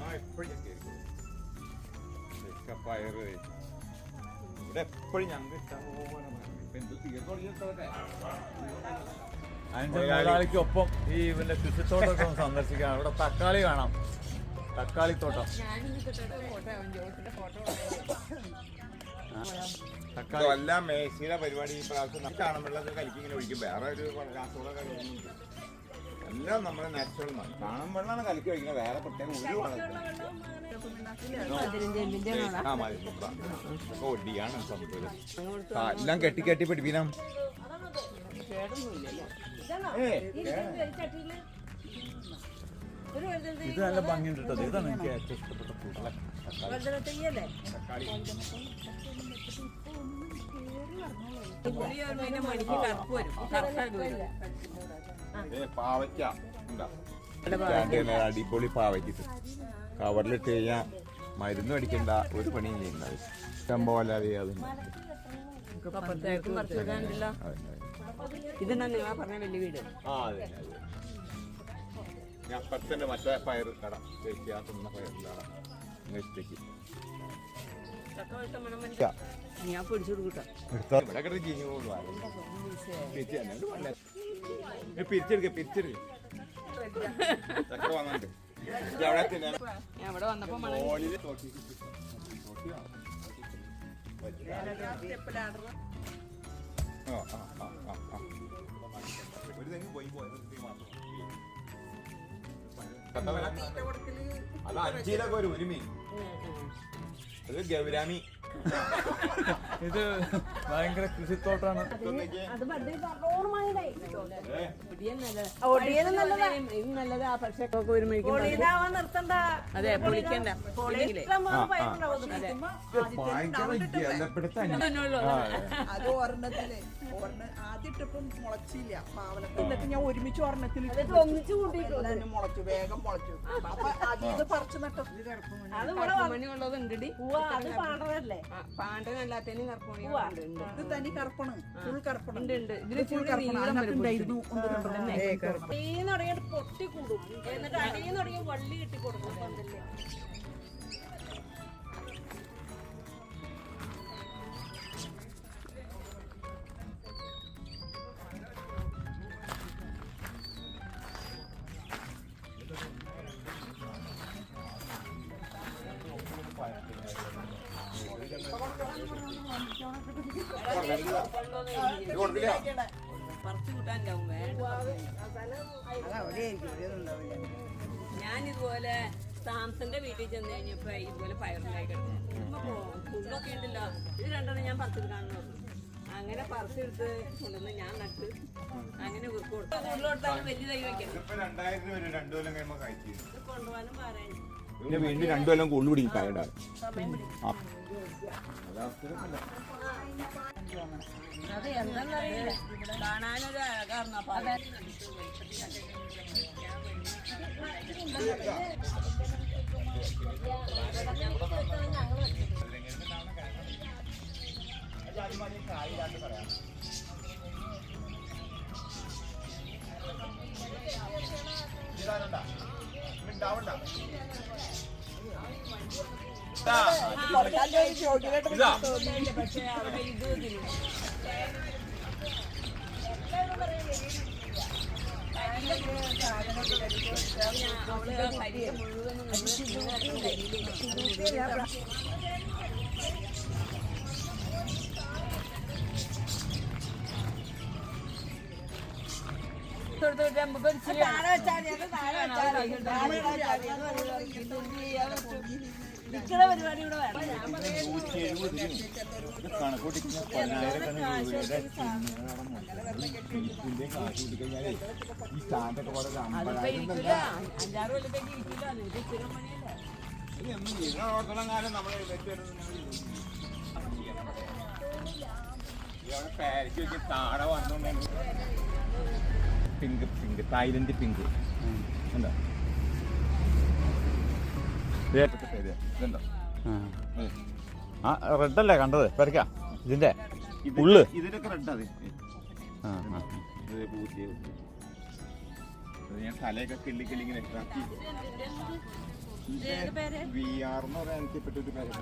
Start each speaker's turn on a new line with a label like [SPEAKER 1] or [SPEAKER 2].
[SPEAKER 1] ആ എപ്പോഴും പയറ്. ഇവിടെ ഞങ്ങൾക്ക് ഇഷ്ടം പോലെ
[SPEAKER 2] മുതലാളിക്കൊപ്പം ഈ ഇവന്റെ കൃഷിത്തോട്ടമൊക്കെ ഒന്ന് സന്ദർശിക്കാം ഇവിടെ തക്കാളി കാണാം. തക്കാളിത്തോട്ടം.
[SPEAKER 1] തോട്ടം മേശിയുടെ പരിപാടി ഈ പ്രാവശ്യം നമുക്ക് കാണാൻ കലിക്ക് ഇങ്ങനെ ഒഴിക്കും. വേറെ ഒരു എല്ലാം നമ്മുടെ നാച്ചുറൽ ആണ്. കാണും വെള്ളമാണ് കലിക്ക് ഒഴിക്കുന്നത്. വേറെ പ്രത്യേകം ഒരു മതി. ഒടിയാണ് സംഭവം. എല്ലാം കെട്ടി കെട്ടി പിടിപ്പിക്കണം.
[SPEAKER 3] കേടൊന്നുമില്ലല്ലോ
[SPEAKER 2] ഇത് നല്ല ഭംഗിയുണ്ട് കേട്ടോ. ഇതാണ് എനിക്ക് ഏറ്റവും ഇഷ്ടപ്പെട്ട
[SPEAKER 1] പൂക്കളെ പാവയ്ക്ക. അടിപൊളി പാവയ്ക്കിട്ട് കവറിലിട്ട് കഴിഞ്ഞാൽ മരുന്ന് അടിക്കണ്ട ഒരു പണിയും ചെയ്യുന്നത് ഇഷ്ടം പോലെ അത്
[SPEAKER 3] അപ്പുറത്തേക്കും പറിച്ചെടുക്കാനില്ല ഇതെന്നാ നിങ്ങൾ പറഞ്ഞ വലിയ വീട്?
[SPEAKER 1] ആ അതെ അതെ. ഞാൻ അപ്പുറത്തെ മറ്റേ പയർ കട. ചേച്ചി ആ തിന്ന
[SPEAKER 3] വെച്ച മണം മനസ്സിലാ ഞാൻ പിടിച്ചു കൊടുക്കട്ടെ.
[SPEAKER 1] ഇവിടെ കിടന്ന് ചീഞ്ഞു പോകുന്നു. ചേച്ചി തന്നെ പിരിച്ചെടുക്ക പിരിച്ചെടുക്ക. ചക്ക വാങ്ങാണ്ട്. അവിടെ തിന്നാൻ
[SPEAKER 3] ഇവിടെ വന്നപ്പോ
[SPEAKER 1] മോളിൽ തോട്ടി. ഒരു തെങ്ങ് പോയി പോയത് മാത്രം. അത് അഞ്ചിലൊക്കെ ഒരു ഒരുമി അത് ഗൗരാമി.
[SPEAKER 2] ഇത് ഭയങ്കര കൃഷിത്തോട്ടാണ്.
[SPEAKER 3] നല്ലതാ. പക്ഷെ അതെ പൊളിക്കണ്ട
[SPEAKER 4] അത്. ഒരെണ്ണത്തിൽ മുളച്ചില്ല. പാവലത്തിൽ ഞാൻ ഒരുമിച്ച് ഒരെണ്ണത്തിൽ
[SPEAKER 3] ഒന്നിച്ചു കൂട്ടിട്ടു
[SPEAKER 4] മുളച്ചു വേഗം മുളച്ചു. അപ്പൊ അതീത് പറിച്ചു നട്ടു.
[SPEAKER 3] ഉള്ളത് ഉണ്ടടി പാണ്ടനല്ലാത്തതിനും
[SPEAKER 4] തനി ഫുൾ
[SPEAKER 3] ഉണ്ട് ഉണ്ട്. ഇതിന്
[SPEAKER 4] ഫുൾ.
[SPEAKER 5] പൊട്ടി കൂടും എന്നിട്ട് അടിയിൽ തുടങ്ങി വള്ളി കിട്ടി കൊടുക്കും
[SPEAKER 3] പറിച്ചു ഞാനിതുപോലെ സാംസന്റെ വീട്ടിൽ ചെന്ന് കഴിഞ്ഞപ്പോ ഇതുപോലെ പയറുണ്ടായി പുല്ലൊക്കെ ഉണ്ടല്ലോ ഇത് രണ്ടെണ്ണം ഞാൻ പറിച്ചു കാണുന്നു. അങ്ങനെ പറിച്ചെടുത്ത് കൊണ്ടുവന്ന് ഞാൻ നട്ട് അങ്ങനെ കൊടുത്തു. കൂടുതലോട്ടാലും വലിയ തൈ ഇത് കൊണ്ടുപോകാനും പറയാൻ
[SPEAKER 1] പിന്നെ വീണ്ടും രണ്ടു കൂടുതൽ പിടിക്കും കായുണ്ടാകും
[SPEAKER 3] അത്
[SPEAKER 4] താഴെ വെച്ചാൽ താഴെ വെച്ചാൽ. താഴെ വെച്ചാൽ
[SPEAKER 1] പിങ്ക് പിങ്ക് തായ്ലൻഡ് പിങ്ക് എന്താ
[SPEAKER 2] ആ. റെഡല്ലേ കണ്ടത്? പെരക്ക ഇതിന്റെ
[SPEAKER 1] ഇത്
[SPEAKER 2] ഉള്ള്?
[SPEAKER 1] ഇതിനൊക്കെ റെഡ് ഞാൻ തലയൊക്കെ കിള്ളി കിള്ളി ഇങ്ങനെ ഇതാക്കി. വി ആർ എന്ന് പറയാൻ എനിക്കിപ്പെട്ടൊരു പേര്.